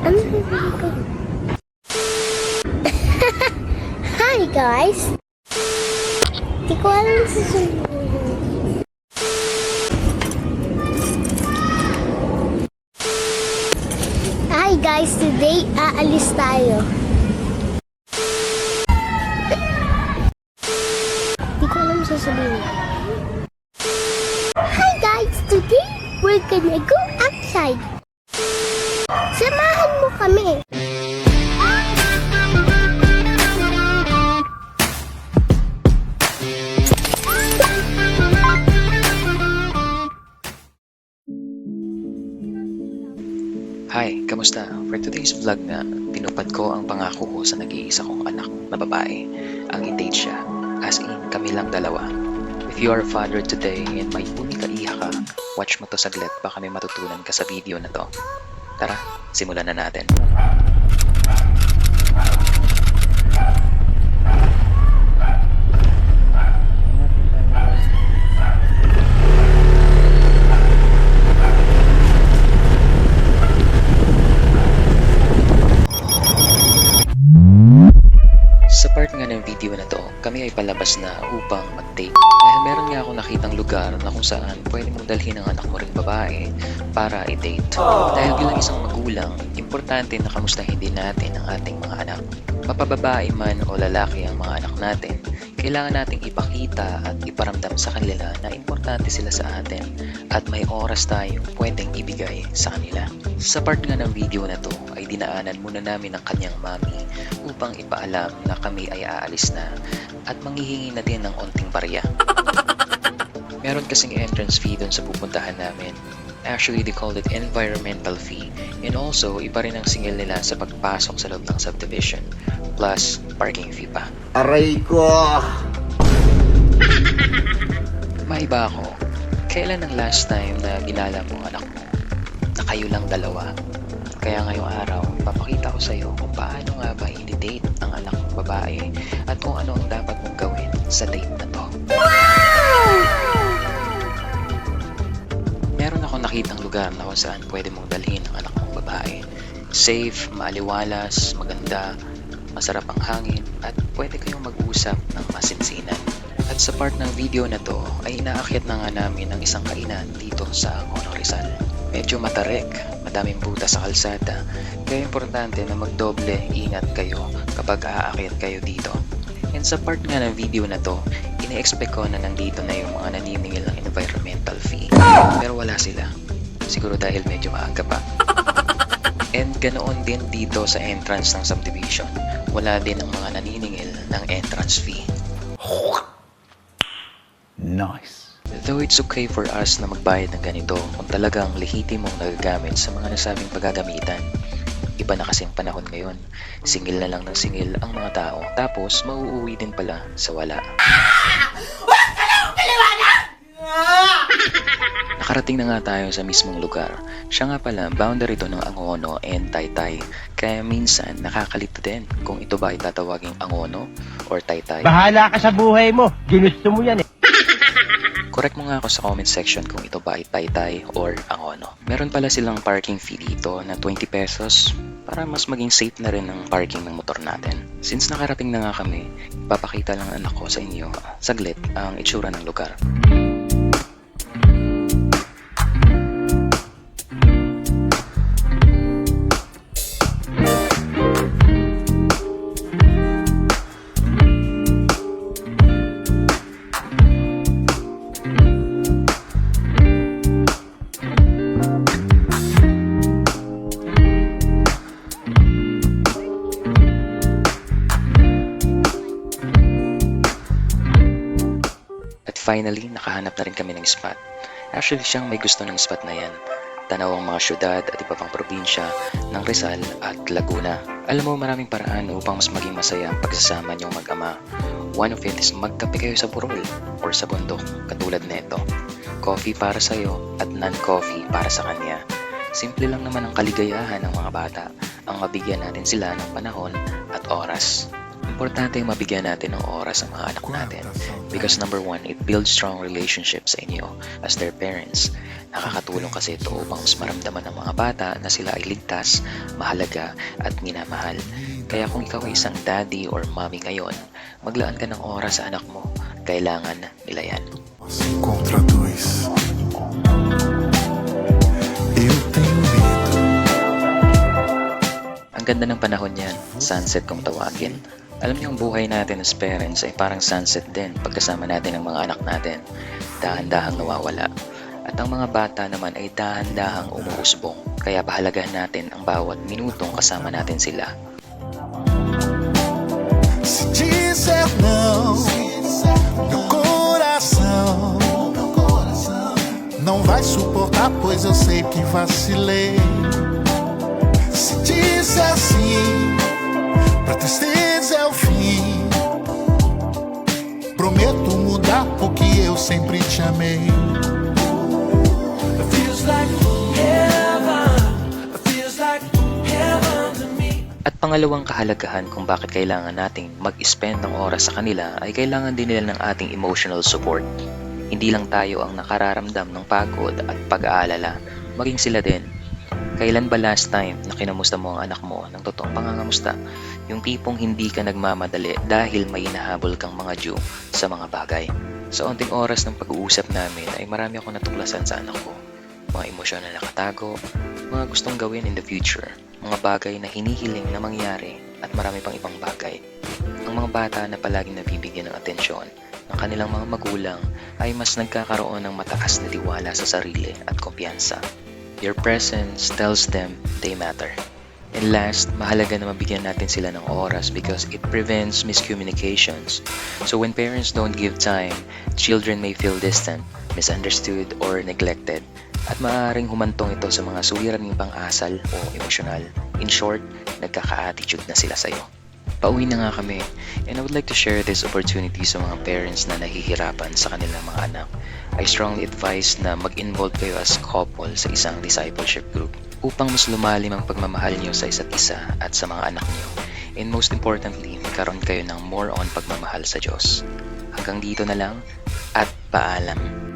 Ano? Hi guys! Di ko alam sasabihin. Hi guys! Today, aalis tayo. Di ko alam sasabihin. Hi guys! Today, we're gonna go outside. Samahan kami. Hi, kamusta? For today's vlog na tinupad ko ang pangako ko sa nag-iisa kong anak na babae. Ang i-date siya. As in, kami lang dalawa. If you are a father today and may uni ka iha ka, watch mo to saglit baka may matutunan ka sa video na to. Tara, simulan na natin. Kami ay palabas na upang mag-date. Dahil meron nga ako nakitang lugar na kung saan pwede mong dalhin ang anak mo ring babae para i-date. Dahil bilang isang magulang, importante na kamustahin din natin ang ating mga anak. Mapababae man o lalaki ang mga anak natin, kailangan nating ipakita at iparamdam sa kanila na importante sila sa atin at may oras tayong pwedeng ibigay sa kanila. Sa part nga ng video na to ay dinaanan muna namin ang kanyang mami upang ipaalam na kami ay aalis na at manghihingi na din ng onting barya. Meron kasing entrance fee doon sa pupuntahan namin. Actually, they called it environmental fee. And also, iba rin ang singil nila sa pagpasok sa loob ng subdivision. Plus, parking fee pa. Aray ko! Maiba ako. Kailan ang last time na ginala mo anak mo? Na kayo lang dalawa. Kaya ngayong araw, papakita ko sa iyo kung paano nga ba i-date ang anak mong babae at kung ano ang dapat mong gawin sa date na to. Meron ako nakitang lugar na kung saan pwede mong dalhin ang anak mong babae. Safe, maaliwalas, maganda, masarap ang hangin, at pwede kayong mag-usap ng masinsinan. At sa part ng video na to ay inaakyat na nga namin ng isang kainan dito sa Angono Rizal. Medyo matarik, madaming butas sa kalsada, kaya importante na magdoble ingat kayo kapag aakyat kayo dito. And sa part nga ng video na to, ine-expect ko na nandito na yung mga naniningil ng environmental fee. Pero wala sila. Siguro dahil medyo maaga pa. And ganoon din dito sa entrance ng subdivision. Wala din ang mga naniningil ng entrance fee. Nice. Though it's okay for us na magbayad ng ganito kung talagang lehitimong nagagamit sa mga nasabing paggagamitan. Iba na kasi ang panahon ngayon. Singil na lang ng singil ang mga tao tapos mauuwi din pala sa wala. Nakarating na nga tayo sa mismong lugar. Siya nga pala, boundary to ng Angono and Taytay. Kaya minsan nakakalito din kung ito ba ay tatawaging Angono or Taytay. Bahala ka sa buhay mo. Ginusto mo yan eh. Correct mo nga ako sa comment section kung ito ba ay Taytay or Angono. Meron pala silang parking fee dito na 20 pesos para mas maging safe na rin ang parking ng motor natin. Since nakarating na nga kami, papakita lang anak ko sa inyo saglit ang itsura ng lugar. Finally, nakahanap na rin kami ng spot. Actually, siyang may gusto ng spot na yan. Tanaw ang mga syudad at iba pang probinsya ng Rizal at Laguna. Alam mo, maraming paraan upang mas maging masaya ang pagsasama niyong mag-ama. One of it is magkape kayo sa burol or sa bundok, katulad nito. Coffee para sa'yo at non-coffee para sa kanya. Simple lang naman ang kaligayahan ng mga bata ang mabigyan natin sila ng panahon at oras. Importante yung mabigyan natin ng oras ang mga anak natin because number one, it builds strong relationships sa inyo as their parents. Nakakatulong kasi ito upang mas maramdaman ng mga bata na sila ay ligtas, mahalaga at minamahal. Kaya kung ikaw ay isang daddy or mommy ngayon, maglaan ka ng oras sa anak mo. Kailangan nila yan. Contra dois. Ang ganda ng panahon yan, sunset kung tawagin. Alam niyo ang buhay natin as parents ay parang sunset din pagkasama natin ng mga anak natin. Dahan-dahang nawawala. At ang mga bata naman ay dahan-dahang umuusbong. Kaya pahalagahan natin ang bawat minutong kasama natin sila. Não vai suportar, pois eu sei que vacilei. Sempre te amei. Feels like heaven. Feels like heaven to me. At pangalawang kahalagahan kung bakit kailangan nating mag-spend ng oras sa kanila ay kailangan din nila ng ating emotional support. Hindi lang tayo ang nakararamdam ng pagod at pag-aalala, maging sila din. Kailan ba last time na kinamusta mo ang anak mo ng totoong pangangamusta? Yung tipong hindi ka nagmamadali dahil may hinahabol kang mga due sa mga bagay. Sa onting oras ng pag-uusap namin ay marami akong natuklasan sa anak ko. Mga emosyon na nakatago, mga gustong gawin in the future, mga bagay na hinihiling na mangyari at marami pang ibang bagay. Ang mga bata na palaging nabibigyan ng atensyon ng kanilang mga magulang ay mas nagkakaroon ng mataas na tiwala sa sarili at kumpiyansa. Your presence tells them they matter. And last, mahalaga na mabigyan natin sila ng oras because it prevents miscommunications. So when parents don't give time, children may feel distant, misunderstood, or neglected. At maaaring humantong ito sa mga suliraning pang-asal o emosyonal. In short, nagkaka-attitude na sila sa'yo. Pauwi na nga kami and I would like to share this opportunity sa mga parents na nahihirapan sa kanilang mga anak. I strongly advise na mag-involve kayo as couple sa isang discipleship group upang mas lumalim ang pagmamahal niyo sa isa't isa at sa mga anak niyo. And most importantly, magkaroon kayo ng more on pagmamahal sa Diyos. Hanggang dito na lang at paalam.